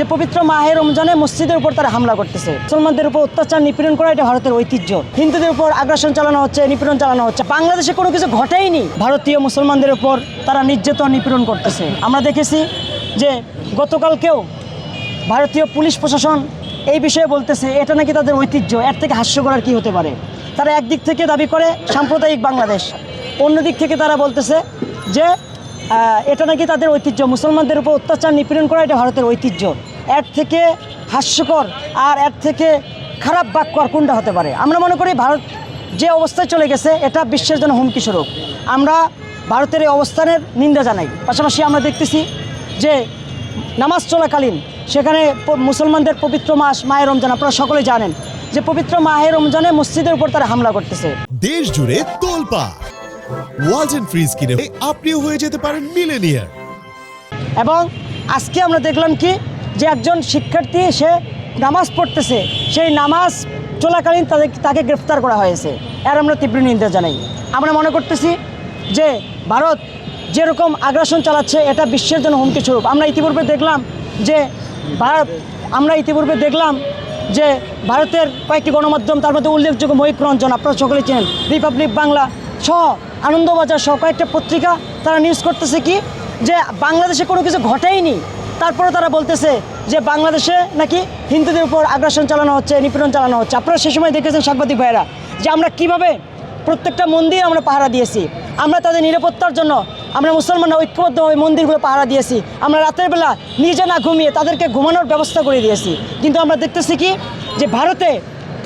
যে পবিত্র মাহে রমজানে মসজিদের উপর তারা হামলা করতেছে। মুসলমানদের উপর অত্যাচার নিপীড়ন করা এটা ভারতের ঐতিহ্য। হিন্দুদের উপর আগ্রাসন চালানো হচ্ছে, নিপীড়ন চালানো হচ্ছে। বাংলাদেশে কোনো কিছু ঘটেইনি। ভারতীয় মুসলমানদের উপর তারা নির্যাতন, নিপীড়ন করতেছে। আমরা দেখেছি যে গতকালকেও ভারতীয় পুলিশ প্রশাসন এই বিষয়ে বলতেছে, এটা নাকি তাদের ঐতিহ্য। এর থেকে হাস্যকর আর কি হতে পারে? তারা একদিক থেকে দাবি করে, সাম্প্রদায়িক বাংলাদেশ। অন্য দিক থেকে তারা বলতেছে যে এটা নাকি তাদের ঐতিহ্য। মুসলমানদের উপর অত্যাচার নিপীড়ন করা এটা ভারতের ঐতিহ্য। এর থেকে হাস্যকর আর এর থেকে খারাপ বাক্য আর কোনটা হতে পারে? আমরা মনে করি ভারত যে অবস্থায় চলে গেছে, এটা বিশ্বের জন্য হুমকি স্বরূপ। আমরা ভারতের এই অবস্থানের নিন্দা জানাই। পাশাপাশি আমরা দেখতেছি যে নামাজ চলাকালীন সেখানে মুসলমানদের পবিত্র মাস, মায়ের রমজান, আপনারা সকলে জানেন যে পবিত্র মাহের রমজানে মসজিদের উপর তারা হামলা করতেছে। দেশ জুড়ে তোলপা ওয়ালটন ফ্রিজ কিনে আপনিও হয়ে যেতে পারেন মিলেনিয়ার। এবং আজকে আমরা দেখলাম কি, যে একজন শিক্ষার্থী সে নামাজ পড়তেছে, সেই নামাজ চলাকালীন তাদের তাকে গ্রেফতার করা হয়েছে। এর আমরা তীব্র নিন্দা জানাই। আমরা মনে করতেছি যে ভারত যেরকম আগ্রাসন চালাচ্ছে, এটা বিশ্বের জন্য হুমকি স্বরূপ। আমরা ইতিপূর্বে দেখলাম যে ভারত, আমরা ইতিপূর্বে দেখলাম যে ভারতের কয়েকটি গণমাধ্যম, তার মধ্যে উল্লেখযোগ্য মহিক রঞ্জন, আপনারা সকলে চেনেন, রিপাবলিক বাংলা, সহ আনন্দবাজার সহ কয়েকটা পত্রিকা তারা নিউজ করতেছে কি? যে বাংলাদেশে কোনো কিছু ঘটেইনি। তারপরে তারা বলতেছে যে বাংলাদেশে নাকি হিন্দুদের উপর আগ্রাসন চালানো হচ্ছে, নিপীড়ন চালানো হচ্ছে। আপনারা সে সময় দেখেছেন সাংবাদিক ভাইয়েরা, যে আমরা কীভাবে প্রত্যেকটা মন্দির আমরা পাহারা দিয়েছি। আমরা তাদের নিরাপত্তার জন্য আমরা মুসলমানরা ঐক্যবদ্ধভাবে মন্দিরগুলো পাহারা দিয়েছি। আমরা রাতের বেলা নিজে না ঘুমিয়ে তাদেরকে ঘুমানোর ব্যবস্থা করে দিয়েছি। কিন্তু আমরা দেখতেছি কি? যে ভারতে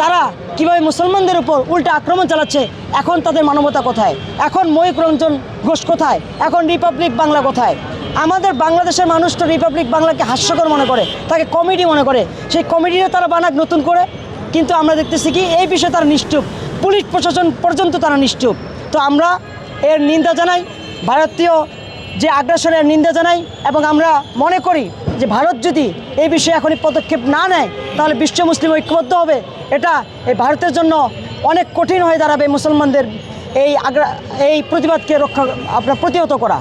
তারা কীভাবে মুসলমানদের উপর উল্টা আক্রমণ চালাচ্ছে? এখন তাদের মানবতা কোথায়? এখন ময়ূক রঞ্জন ঘোষ কোথায়? এখন রিপাবলিক বাংলা কোথায়? আমাদের বাংলাদেশের মানুষ তো রিপাবলিক বাংলাকে হাস্যকর মনে করে, তাকে কমেডি মনে করে। সেই কমেডিটা তারা বানাক নতুন করে। কিন্তু আমরা দেখতেছি কি, এই বিষয়ে তারা নিশ্চুপ। পুলিশ প্রশাসন পর্যন্ত তারা নিশ্চুপ। তো আমরা এর নিন্দা জানাই। ভারতীয় যে আগ্রাসনের নিন্দা জানাই এবং আমরা মনে করি যে ভারত যদি এই বিষয়ে এখনই পদক্ষেপ না নেয়, তাহলে বিশ্ব মুসলিম ঐক্যবদ্ধ হবে। এটা এই ভারতের জন্য অনেক কঠিন হয়ে দাঁড়াবে মুসলমানদের এই আগ্রা এই প্রতিবাদকে রক্ষা আপনার প্রতিহত করা।